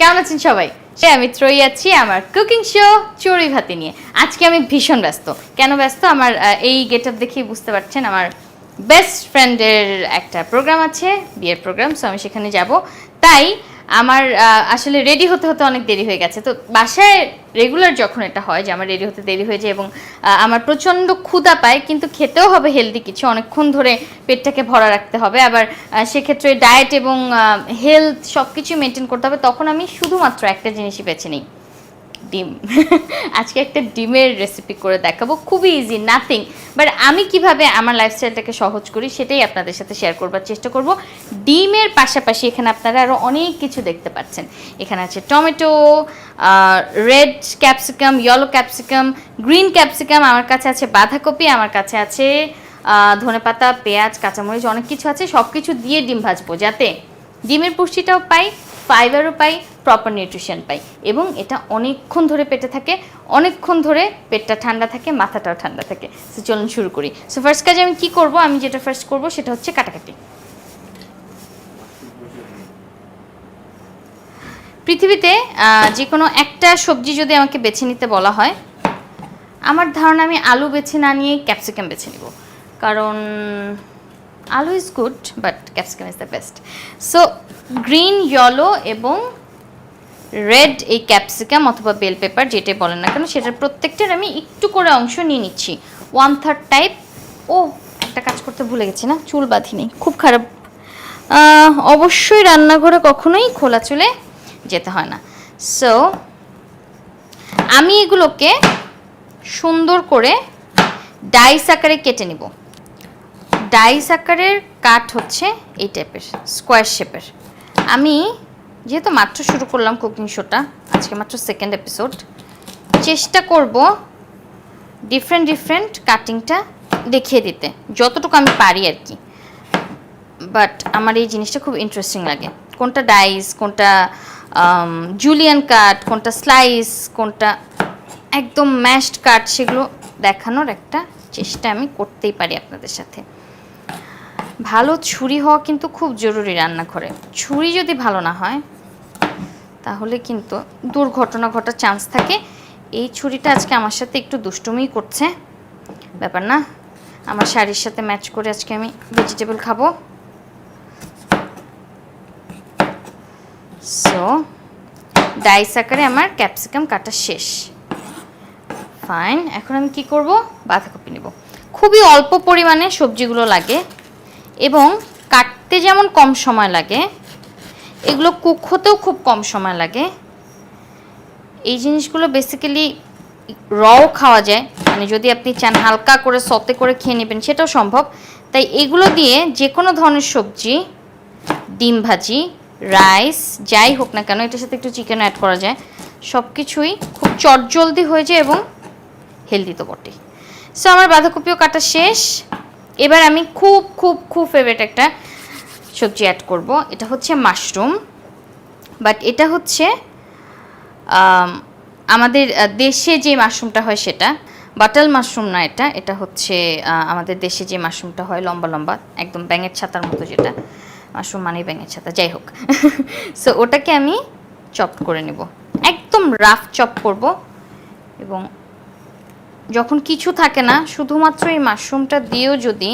কেমন আছেন সবাই? সে আমি ত্রয়ী আছি আমার কুকিং শো চড়ুই ভাতি নিয়ে। আজকে আমি ভীষণ ব্যস্ত। কেন ব্যস্ত? আমার এই গেট আপ দেখেই বুঝতে পারছেন আমার বেস্ট ফ্রেন্ডের একটা প্রোগ্রাম আছে, বিয়ের প্রোগ্রাম সো আমি সেখানে যাব। তাই আমার আসলে রেডি হতে হতে অনেক দেরি হয়ে গেছে। তো বাসায় রেগুলার যখন এটা হয় যে আমার রেডি হতে দেরি হয়ে যায় এবং আমার প্রচণ্ড ক্ষুধা পায়, কিন্তু খেতেও হবে হেলদি কিছু, অনেকক্ষণ ধরে পেটটাকে ভরা রাখতে হবে। আবার সেক্ষেত্রে ডায়েট এবং হেলথ সব কিছু মেনটেন করতে হবে। তখন আমি শুধুমাত্র একটা জিনিসই বেছে নিই। ডিম। আজকে একটা ডিমের রেসিপি করে দেখাবো। খুবই ইজি নাথিং বাট আমি কীভাবে আমার লাইফস্টাইলটাকে সহজ করি সেটাই আপনাদের সাথে শেয়ার করবার চেষ্টা করব। ডিমের পাশাপাশি এখানে আপনারা আরও অনেক কিছু দেখতে পাচ্ছেন। এখানে আছে tomato red capsicum yellow capsicum green capsicum আমার কাছে আছে বাঁধাকপি, আমার কাছে আছে ধনেপাতা, পেঁয়াজ, কাঁচামরিচ, অনেক কিছু আছে। সব কিছু দিয়ে ডিম ভাজবো যাতে ডিমের পুষ্টিটাও পাই ফাইবারও পাই প্রপার নিউট্রিশন পাই। এবং এটা অনেকক্ষণ ধরে পেটে থাকে, অনেকক্ষণ ধরে পেটটা ঠান্ডা থাকে, মাথাটাও ঠান্ডা থাকে। সো চলুন শুরু করি। সো ফার্স্ট কাজে আমি কি করব? আমি যেটা ফার্স্ট করব সেটা হচ্ছে কাটাকাটি। পৃথিবীতে যে কোনো একটা সবজি যদি আমাকে বেছে নিতে বলা হয়, আমার ধারণা আমি আলু বেছে না নিয়ে ক্যাপসিকাম বেছে নিব। কারণ aloo is good but capsicum is the best so green yellow এবং রেড এই ক্যাপসিকাম অথবা বেল পেপার যেটাই বলেন না কেন, সেটার প্রত্যেকটার আমি একটু করে অংশ নিয়ে নিচ্ছি। ওয়ান থার্ড টাইপ ও, একটা কাজ করতে ভুলে গেছি না, চুল বাঁধি নেই, খুব খারাপ। অবশ্যই রান্নাঘরে কখনোই খোলা চুলে যেতে হয় না। সো আমি এগুলোকে সুন্দর করে ডাইস আকারে কেটে নিব। ডাইস আকারের কাঠ হচ্ছে এই টাইপের স্কোয়ার শেপের আমি যেহেতু মাত্র শুরু করলাম কুকিং শোটা আজকে মাত্র সেকেন্ড এপিসোড চেষ্টা করব ডিফারেন্ট ডিফারেন্ট কাটিংটা দেখিয়ে দিতে, যতটুকু আমি পারি আর কি। বাট আমার এই জিনিসটা খুব ইন্টারেস্টিং লাগে। কোনটা ডাইস, কোনটা জুলিয়ান কাট কোনটা স্লাইস কোনটা একদম ম্যাশড কাট সেগুলো দেখানোর একটা চেষ্টা আমি করতেই পারি আপনাদের সাথে। ভালো ছুরি হওয়া কিন্তু খুব জরুরি রান্নাঘরে। ছুরি যদি ভালো না হয়, তাহলে কিন্তু দুর্ঘটনা ঘটার চান্স থাকে। এই ছুরিটা আজকে আমার সাথে একটু দুষ্টুমি করছে। ব্যাপার না, আমার শাড়ির সাথে ম্যাচ করে আজকে আমি ভেজিটেবল খাব। সো ডাইস আকারে আমার ক্যাপসিকাম কাটা শেষ। ফাইন এখন আমি কি করব? বাঁধাকপি নেব। খুবই অল্প পরিমাণে সবজিগুলো লাগে। এবং কাটতে যেমন কম সময় লাগে, এগুলো কুক হতেও খুব কম সময় লাগে। এই জিনিসগুলো বেসিক্যালি রও খাওয়া যায়। মানে যদি আপনি চান হালকা করে সতে করে খেয়ে নেবেন, সেটাও সম্ভব। তাই এগুলো দিয়ে যে কোনো ধরনের সবজি, ডিম ভাজি রাইস যাই হোক না কেন, এটার সাথে একটু চিকেন অ্যাড করা যায় সব কিছুই খুব চটজলদি হয়ে যায় এবং হেলদি তো বটে সো আমার বাঁধাকপিও কাটা শেষ। এবার আমি খুব খুব খুব ফেভারিট একটা সবজি অ্যাড করব। এটা হচ্ছে মাশরুম বাট এটা হচ্ছে আমাদের দেশে যে মাশরুমটা হয় সেটা বাটাল মাশরুম না এটা এটা হচ্ছে আমাদের দেশে যে মাশরুমটা হয় লম্বা লম্বা, একদম ব্যাঙের ছাতার মতো যেটা মাশরুম মানে ব্যাঙের ছাতা, যাই হোক। সো ওটাকে আমি চপ করে নেব। একদম রাফ চপ করব, এবং যখন কিছু থাকে না, শুধুমাত্র এই মাশরুমটা দিয়েও যদি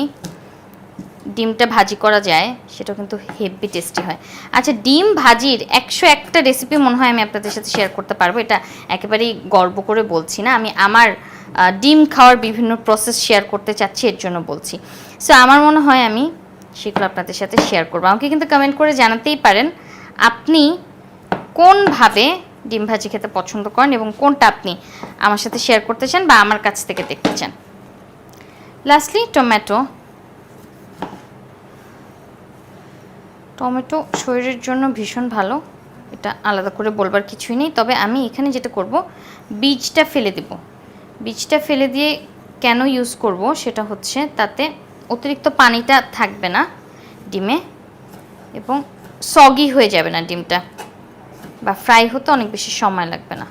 ডিমটা ভাজি করা যায় সেটা কিন্তু হেভি টেস্টি হয়। আচ্ছা ডিম ভাজির একশো একটা রেসিপি মনে হয় আমি আপনাদের সাথে শেয়ার করতে পারব। এটা একেবারেই গর্ব করে বলছি না। আমি আমার ডিম খাওয়ার বিভিন্ন প্রসেস শেয়ার করতে চাচ্ছি, এর জন্য বলছি। সো আমার মনে হয় আমি সেগুলো আপনাদের সাথে শেয়ার করব। আমাকে কিন্তু কমেন্ট করে জানাতেই পারেন, আপনি কোনভাবে ডিম ভাজি খেতে পছন্দ করেন এবং কোনটা আপনি আমার সাথে শেয়ার করতে চান বা আমার কাছ থেকে দেখতে চান। লাস্টলি টমেটো টমেটো শরীরের জন্য ভীষণ ভালো, এটা আলাদা করে বলবার কিছুই নেই, তবে আমি এখানে যেটা করব, বীজটা ফেলে দেব। বীজটা ফেলে দিয়ে কেন ইউজ করব সেটা হচ্ছে তাতে অতিরিক্ত পানিটা থাকবে না ডিমে এবং সগি হয়ে যাবে না ডিমটা। বা ফ্রাই হতে অনেক বেশি সময় লাগবে না।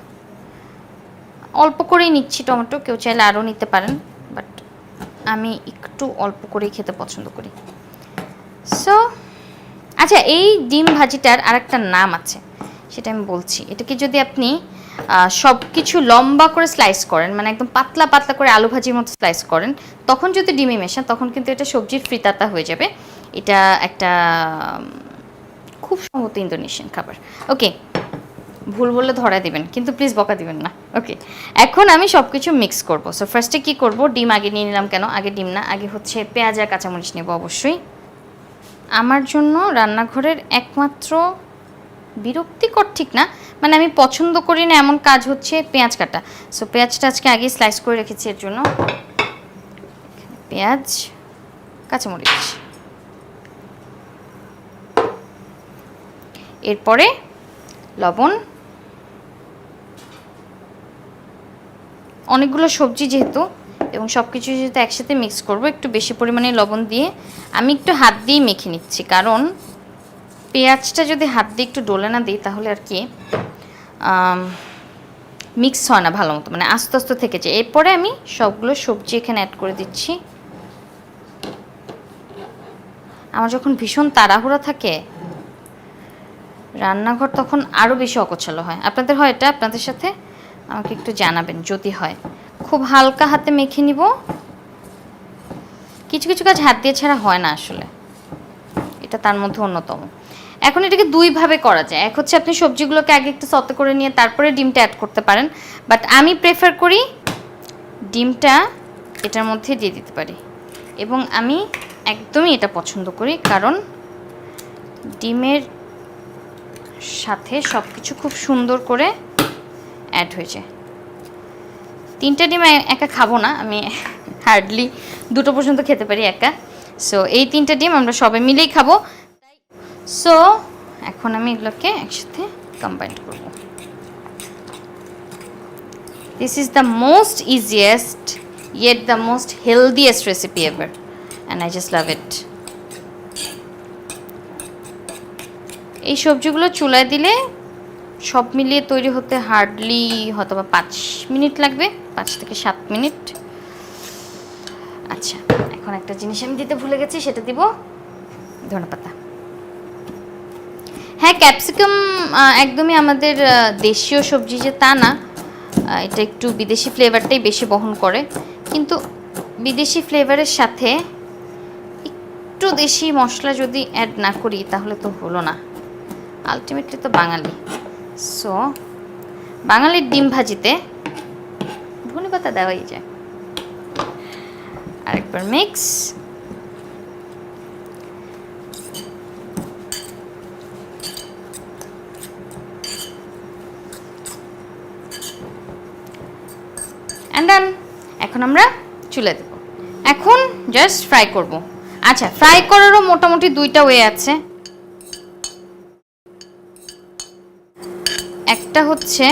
অল্প করেই নিচ্ছি টমেটো, কেউ চাইলে আরও নিতে পারেন বাট আমি একটু অল্প করেই খেতে পছন্দ করি। সো আচ্ছা এই ডিম ভাজিটার আরেকটা নাম আছে, সেটা আমি বলছি। এটাকে যদি আপনি সব কিছু লম্বা করে স্লাইস করেন মানে একদম পাতলা পাতলা করে আলু ভাজির মতো স্লাইস করেন, তখন যদি ডিমে মেশান, তখন কিন্তু এটা সবজির ফ্রিতাতা হয়ে যাবে। এটা একটা খুব সম্ভবত ইন্দোনেশিয়ান খাবার। ওকে ভুল বললে ধরা দিবেন, কিন্তু প্লিজ বকা দিবেন না। ওকে এখন আমি সব কিছু মিক্স করব সো ফার্স্টে কী করব? ডিম আগে নিয়ে নিলাম কেন? আগে ডিম না, আগে হচ্ছে পেঁয়াজ আর কাঁচামরিচ নেব অবশ্যই। আমার জন্য রান্নাঘরের একমাত্র বিরক্তিকর ঠিক না মানে আমি পছন্দ করি না এমন কাজ হচ্ছে পেঁয়াজ কাটা। সো পেঁয়াজটা আজকে আগে স্লাইস করে রেখেছি এর জন্য। পেঁয়াজ, কাঁচামরিচ। এরপরে লবণ অনেকগুলো সবজি যেহেতু, এবং সব কিছু যেহেতু একসাথে মিক্স করব, একটু বেশি পরিমাণে লবণ দিয়ে আমি একটু হাত দিয়েই মেখে নিচ্ছি। কারণ পেঁয়াজটা যদি হাত দিয়ে একটু ডোলে না দিই, তাহলে আর কি মিক্স হয় না ভালো মতো। মানে আস্তে আস্তে থেকে যায়। এরপরে আমি সবগুলো সবজি এখানে অ্যাড করে দিচ্ছি। আমার যখন ভীষণ তাড়াহুড়া থাকে, রান্নাঘর তখন আরও বেশি অকোছালো হয়। আপনাদের হয় এটা আপনাদের সাথে? আমাকে একটু জানাবেন, যদি হয়। খুব হালকা হাতে মেখে নিব। কিছু কিছু কাজ হাত দিয়ে ছাড়া হয় না আসলে। এটা তার মধ্যে অন্যতম। এখন এটাকে দুইভাবে করা যায়। এক হচ্ছে আপনি সবজিগুলোকে আগে একটু সতে করে নিয়ে তারপরে ডিমটা অ্যাড করতে পারেন। বাট আমি প্রেফার করি ডিমটা এটার মধ্যে দিয়ে দিতে পারি। এবং আমি একদমই এটা পছন্দ করি, কারণ ডিমের সাথে সব কিছু খুব সুন্দর করে অ্যাড হয়েছে। তিনটা ডিম একা খাব না, আমি হার্ডলি দুটো পর্যন্ত খেতে পারি একা। সো এই তিনটা ডিম আমরা সবাই মিলেই খাব। সো এখন আমি এগুলোকে একসাথে কম্বাইন করব। This is the most easiest yet the most healthiest recipe ever and I just love it এই সবজিগুলো চুলায় দিলে সব মিলিয়ে তৈরি হতে হার্ডলি হয়তো বা পাঁচ মিনিট লাগবে, পাঁচ থেকে সাত মিনিট। আচ্ছা এখন একটা জিনিস আমি দিতে ভুলে গেছি, সেটা দিব ধনেপাতা। হ্যাঁ ক্যাপসিকাম একদমই আমাদের দেশীয় সবজি যে তা না এটা একটু বিদেশি ফ্লেভারটাই বেশি বহন করে। কিন্তু বিদেশি ফ্লেভারের সাথে একটু দেশি মশলা যদি অ্যাড না করি, তাহলে তো হলো না। আলটিমেটলি তো বাঙালি। সো বাঙালির ডিম ভাজিতে ধনে পাতা দেওয়াই যায়। আরেকবার মিক্স অ্যান্ড দেন এখন আমরা চুলে দেব। এখন জাস্ট ফ্রাই করব। আচ্ছা ফ্রাই করারও মোটামুটি দুইটা ওয়ে আছে। একটা হচ্ছে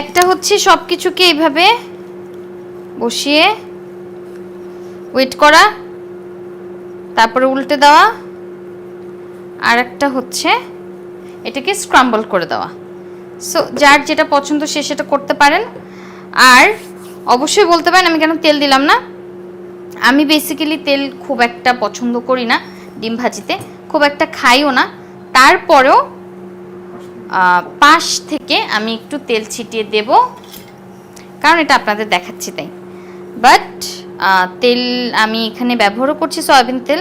একটা হচ্ছে সব কিছুকে এইভাবে বসিয়ে ওয়েট করা, তারপরে উল্টে দেওয়া, আর একটা হচ্ছে এটাকে স্ক্রাম্বল করে দেওয়া। সো যার যেটা পছন্দ সে সেটা করতে পারেন। আর অবশ্যই বলতে পারেন, আমি কেন তেল দিলাম না? আমি বেসিক্যালি তেল খুব একটা পছন্দ করি না ডিম ভাজিতে, খুব একটা খাইও না। তারপরেও পাশ থেকে আমি একটু তেল ছিটিয়ে দেব, কারণ এটা আপনাদের দেখাচ্ছি তাই। বাট তেল আমি এখানে ব্যবহারও করছি সয়াবিন তেল।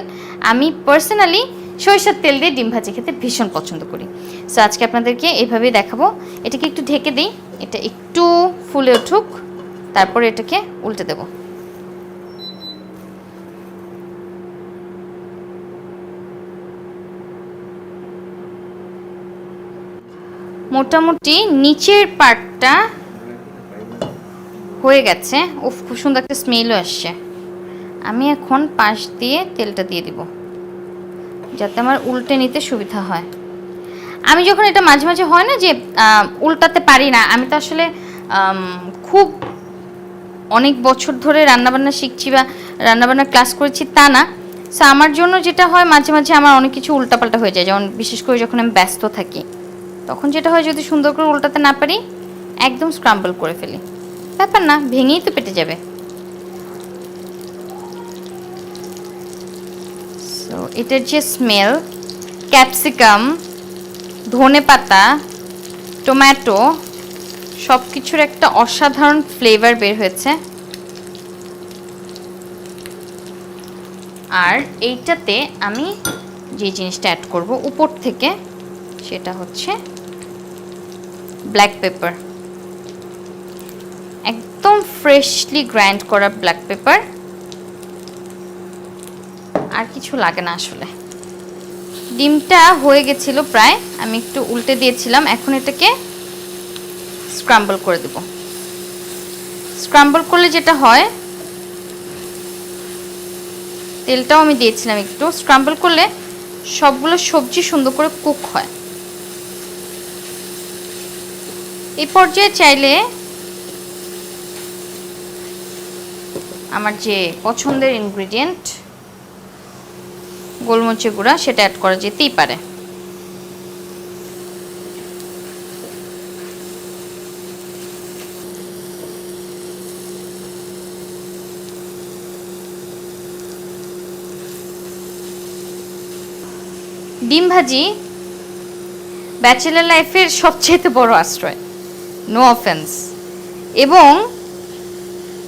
আমি পার্সোনালি সরিষার তেল দিয়ে ডিম ভাজি খেতে ভীষণ পছন্দ করি। সো আজকে আপনাদেরকে এইভাবেই দেখাবো। এটাকে একটু ঢেকে দিই। এটা একটু ফুলে উঠুক। তারপরে এটাকে উল্টে দেব। মোটামুটি নিচের পার্টটা হয়ে গেছে। উফ, খুব সুন্দর একটা স্মেলও আসছে। আমি এখন পাশ দিয়ে তেলটা দিয়ে দিব, যাতে আমার উল্টে নিতে সুবিধা হয়। আমি যখন এটা মাঝে মাঝে হয় না যে উল্টাতে পারি না, আমি তো আসলে খুব অনেক বছর ধরে রান্নাবান্না শিখছি বা রান্নাবান্নার ক্লাস করেছি তা না। সো আমার জন্য যেটা হয়, মাঝে মাঝে আমার অনেক কিছু উল্টাপাল্টা হয়ে যায়। যেমন বিশেষ করে যখন আমি ব্যস্ত থাকি, তখন যেটা হয়, যদি সুন্দর করে উল্টাতে না পারি, একদম স্ক্রাম্বল করে ফেলি। ব্যাপার না, ভেঙেই তো পেটে যাবে। সো এটার যে স্মেল ক্যাপসিকাম ধনে পাতা টমেটো সব কিছুর একটা অসাধারণ ফ্লেভার বের হয়েছে। আর এইটাতে আমি যে জিনিসটা অ্যাড করব উপর থেকে, সেটা হচ্ছে ব্ল্যাক পেপার একদম ফ্রেশলি গ্রাইন্ড করা ব্ল্যাক পেপার আর কিছু লাগে না আসলে। ডিমটা হয়ে গেছিল প্রায়, আমি একটু উল্টে দিয়েছিলাম, এখন এটাকে স্ক্রাম্বল করে দেব। স্ক্রাম্বল করলে যেটা হয়, তেলটাও আমি দিয়েছিলাম একটু। স্ক্রাম্বল করলে সবগুলো সবজি সুন্দর করে কুক হয়। এই পর্যায়ে চাইলে আমার যে পছন্দের ইনগ্রেডিয়েন্ট গোলমরিচের গুঁড়া, সেটা অ্যাড করা যেতেই পারে। ডিম ভাজি ব্যাচেলার লাইফের সবচেয়ে বড় আশ্রয়। নো অফেন্স এবং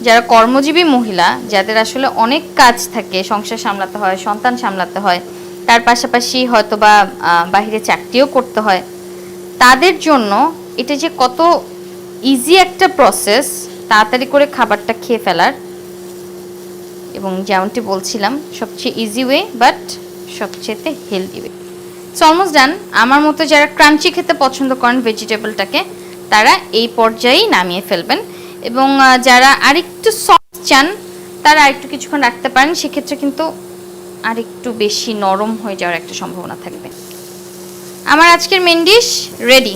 যারা কর্মজীবী মহিলা, যাদের আসলে অনেক কাজ থাকে, সংসার সামলাতে হয়, সন্তান সামলাতে হয়, তার পাশাপাশি হয়তো বা বাহিরে চাকরিও করতে হয়, তাদের জন্য এটা যে কত ইজি একটা প্রসেস তাড়াতাড়ি করে খাবারটা খেয়ে ফেলার এবং যেমনটি বলছিলাম, সবচেয়ে ইজি ওয়ে বাট সবচেয়েতে healthy way so almost done আমার মতো যারা ক্রাঞ্চি খেতে পছন্দ করেন ভেজিটেবলটাকে তারা এই পর্যায়েই নামিয়ে ফেলবেন। এবং যারা আরেকটু সফট চান, তারা আরেকটু কিছুক্ষণ রাখতে পারেন। সেক্ষেত্রে কিন্তু আরেকটু বেশি নরম হয়ে যাওয়ার একটা সম্ভাবনা থাকবে। আমার আজকের মেন ডিশ রেডি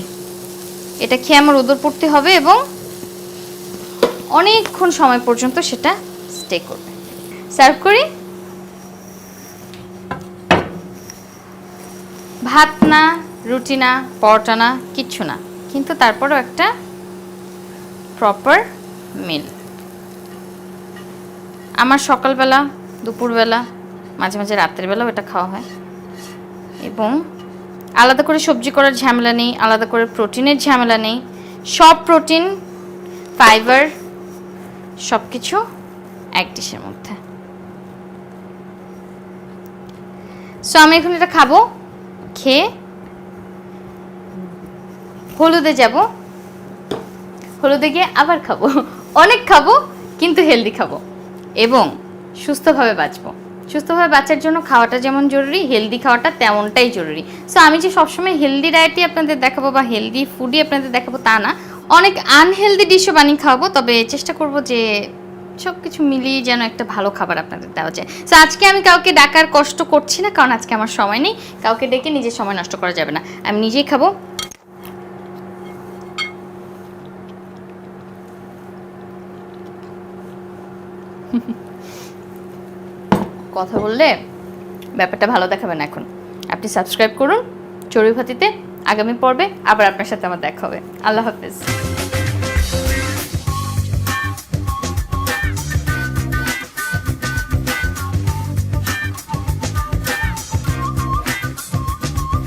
এটা খেয়ে আমার উদর হবে এবং অনেকক্ষণ সময় পর্যন্ত সেটা স্টে করবে। সার্ভ করি? ভাত না রুটি না পরোটা না কিচ্ছু না কিন্তু তারপরও একটা প্রপার মিল আমার সকালবেলা, দুপুরবেলা, মাঝে মাঝে রাতের বেলাও এটা খাওয়া হয়। এবং আলাদা করে সবজি করার ঝামেলা নেই, আলাদা করে প্রোটিনের ঝামেলা নেই। সব প্রোটিন ফাইবার সব কিছু এক ডিশের মধ্যে। সো আমি এখন এটা খাব। খেয়ে হলুদে যাব। হলুদে গিয়ে আবার খাব। অনেক খাব, কিন্তু হেলদি খাব। এবং সুস্থভাবে বাঁচবো। সুস্থভাবে বাঁচার জন্য খাওয়াটা যেমন জরুরি, হেলদি খাওয়াটা তেমনটাই জরুরি। সো আমি যে সবসময় হেলদি ডায়েটই আপনাদের দেখাবো বা হেলদি ফুডই আপনাদের দেখাবো তা না। অনেক আনহেলদি ডিশও বানিয়ে খাওয়াবো, তবে চেষ্টা করব যে সব কিছু মিলিয়ে যেন একটা ভালো খাবার আপনাদের দেওয়া যায়। সো আজকে আমি কাউকে ডাকার কষ্ট করছি না, কারণ আজকে আমার সময় নেই। কাউকে ডেকে নিজের সময় নষ্ট করা যাবে না। আমি নিজেই খাব। কথা বললে ব্যাপারটা ভালো দেখাবেন এখন। আপনি সাবস্ক্রাইব করুন চড়ুই ভাতিতে। আগামী পর্বে আবার আপনার সাথে আমার দেখা হবে। আল্লাহ হাফেজ।